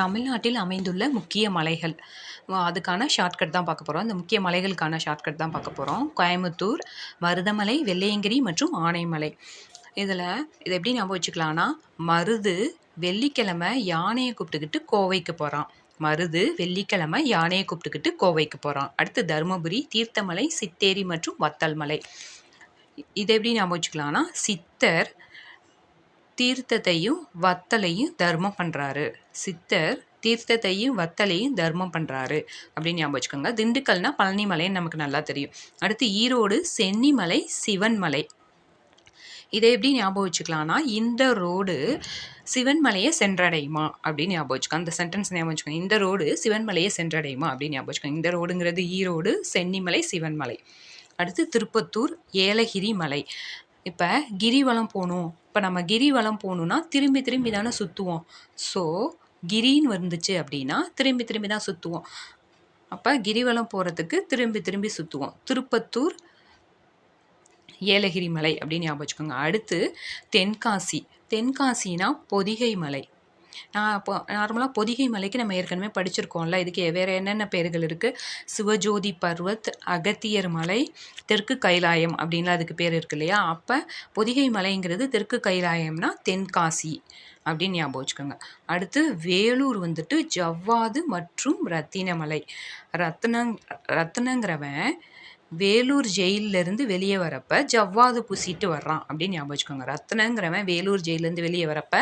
தமிழ்நாட்டில் அமைந்துள்ள முக்கிய மலைகள். அதுக்கான ஷார்ட்கட் தான் பார்க்க போகிறோம் இந்த முக்கிய மலைகளுக்கான ஷார்ட்கட் தான் பார்க்க போகிறோம் கோயம்புத்தூர் மருதமலை வெள்ளையங்கிரி மற்றும் ஆனைமலை. இதில் இதை எப்படி ஞாபகம் வச்சுக்கலாம்னா மருது வெள்ளிக்கிழமை யானையை கூப்பிட்டுக்கிட்டு கோவைக்கு போகிறான் மருது வெள்ளிக்கிழமை யானையை கூப்பிட்டுக்கிட்டு கோவைக்கு போகிறான் அடுத்து தருமபுரி தீர்த்தமலை சித்தேரி மற்றும் வத்தல் மலை இதை எப்படி ஞாபகம் வச்சுக்கலாம்னா சித்தர் தீர்த்தத்தையும் வத்தலையும் தர்மம் பண்ணுறாரு சித்தர் தீர்த்தத்தையும் வத்தலையும் தர்மம் பண்ணுறாரு அப்படின்னு ஞாபகம் வச்சுக்கோங்க. திண்டுக்கல்னா பழனிமலைன்னு நமக்கு நல்லா தெரியும். அடுத்து ஈரோடு சென்னிமலை சிவன்மலை இதை எப்படி ஞாபகம் வச்சுக்கலாம்னா இந்த ரோடு சிவன்மலையை சென்றடையுமா அப்படின்னு ஞாபகம் வச்சுக்கோங்க. அந்த சென்டென்ஸ் ஞாபகம் வச்சுக்கோங்க. இந்த ரோடு சிவன்மலையை சென்றடையுமா அப்படின்னு ஞாபகம் வச்சுக்கோங்க. இந்த ரோடுங்கிறது ஈரோடு சென்னிமலை சிவன்மலை அடுத்து திருப்பத்தூர் ஏலகிரி மலை. இப்போ கிரிவலம் போகணும். இப்போ நம்ம கிரிவலம் போகணுன்னா திரும்பி திரும்பி தானே சுற்றுவோம் ஸோ கிரின்னு வந்துச்சு அப்படின்னா திரும்பி திரும்பி தான் சுற்றுவோம் அப்போ கிரிவலம் போகிறதுக்கு திரும்பி திரும்பி சுற்றுவோம் திருப்பத்தூர் ஏலகிரி மலை அப்படின்னு ஞாபகம் வச்சுக்கோங்க. அடுத்து தென்காசி. தென்காசினா பொதிகை மலை. நான் இப்போ நார்மலாக பொதிகை மலைக்கு நம்ம ஏற்கனவே படிச்சிருக்கோம்ல. இதுக்கு வேறு என்னென்ன பேர்கள் இருக்குது சிவஜோதி பர்வத் அகத்தியர் மலை தெற்கு கைலாயம் அப்படின்லாம் அதுக்கு பேர் இருக்கு இல்லையா? அப்போ பொதிகை மலைங்கிறது தெற்கு கைலாயம்னா தென்காசி அப்படின்னு ஞாபகம் வச்சுக்கோங்க. அடுத்து வேலூர் வந்துட்டு ஜவ்வாது மற்றும் ரத்தினமலை. ரத்னங் ரத்னங்கிறவன் வேலூர் ஜெயிலிருந்து இருந்து வெளியே வரப்ப ஜவ்வாது பூசிட்டு வர்றான் அப்படின்னு ஞாபகம் வச்சுக்கோங்க. ரத்னங்கிறவன் வேலூர் ஜெயிலேருந்து வெளியே வரப்ப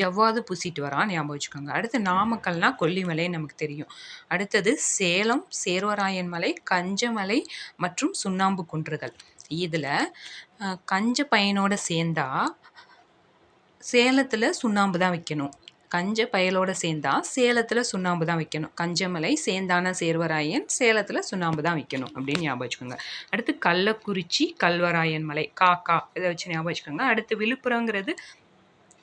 ஜவ்வாது பூசிட்டு வரான் ஞாபகம் வச்சுக்கோங்க. அடுத்து நாமக்கல்னா கொல்லிமலை நமக்கு தெரியும். அடுத்தது சேலம் சேர்வராயன் மலை கஞ்சமலை மற்றும் சுண்ணாம்பு குன்றுகள். இதில் கஞ்ச பையனோட சேர்ந்தா சேலத்தில் சுண்ணாம்பு தான் வைக்கணும். கஞ்ச பயலோட சேர்ந்தா சேலத்தில் சுண்ணாம்பு தான் வைக்கணும். கஞ்சமலை சேந்தான சேர்வராயன் சேலத்தில் சுண்ணாம்பு தான் வைக்கணும் அப்படின்னு ஞாபகம் வச்சுக்கோங்க. அடுத்து கள்ளக்குறிச்சி கல்வராயன் மலை காக்கா இதை வச்சு ஞாபகம் வச்சுக்கோங்க. அடுத்து விழுப்புரங்கிறது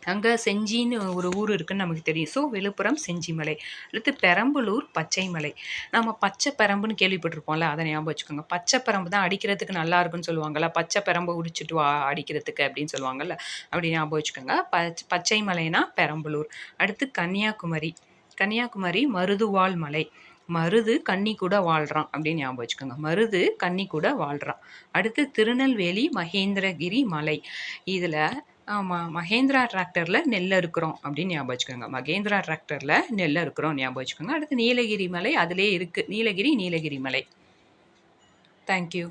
அங்கே செஞ்சின்னு ஒரு ஊர் இருக்குன்னு நமக்கு தெரியும். ஸோ விழுப்புரம் செஞ்சிமலை. அடுத்து பெரம்பலூர் பச்சைமலை. நம்ம பச்சை பெரம்புன்னு கேள்விப்பட்டிருப்போம்ல அதை ஞாபகம் வச்சுக்கோங்க. பச்சை பெரம்பு தான் அடிக்கிறதுக்கு நல்லா இருக்குன்னு சொல்லுவாங்கல்ல. பச்சை பெரம்பு உடிச்சிட்டு வா அடிக்கிறதுக்கு அப்படின்னு சொல்லுவாங்கல்ல. அப்படி ஞாபகம் வச்சுக்கோங்க. பச் பச்சை மலைனா பெரம்பலூர். அடுத்து கன்னியாகுமரி. கன்னியாகுமரி மருதுவாள் மலை. மருது கன்னி கூட வாழ்கிறான் அப்படின்னு ஞாபகம் வச்சுக்கோங்க. மருது கன்னி கூட வாழ்கிறான் அடுத்து திருநெல்வேலி மகேந்திரகிரி மலை. இதில் ஆமாம் மகேந்திரா டிராக்டரில் நெல் இருக்கிறோம் அப்படின்னு ஞாபகம் வச்சுக்கோங்க. மகேந்திரா டிராக்டரில் நெல் இருக்கிறோம் ஞாபகம் வச்சுக்கோங்க. அடுத்து நீலகிரி மலை அதிலே இருக்குது நீலகிரி நீலகிரி மலை. தேங்க்யூ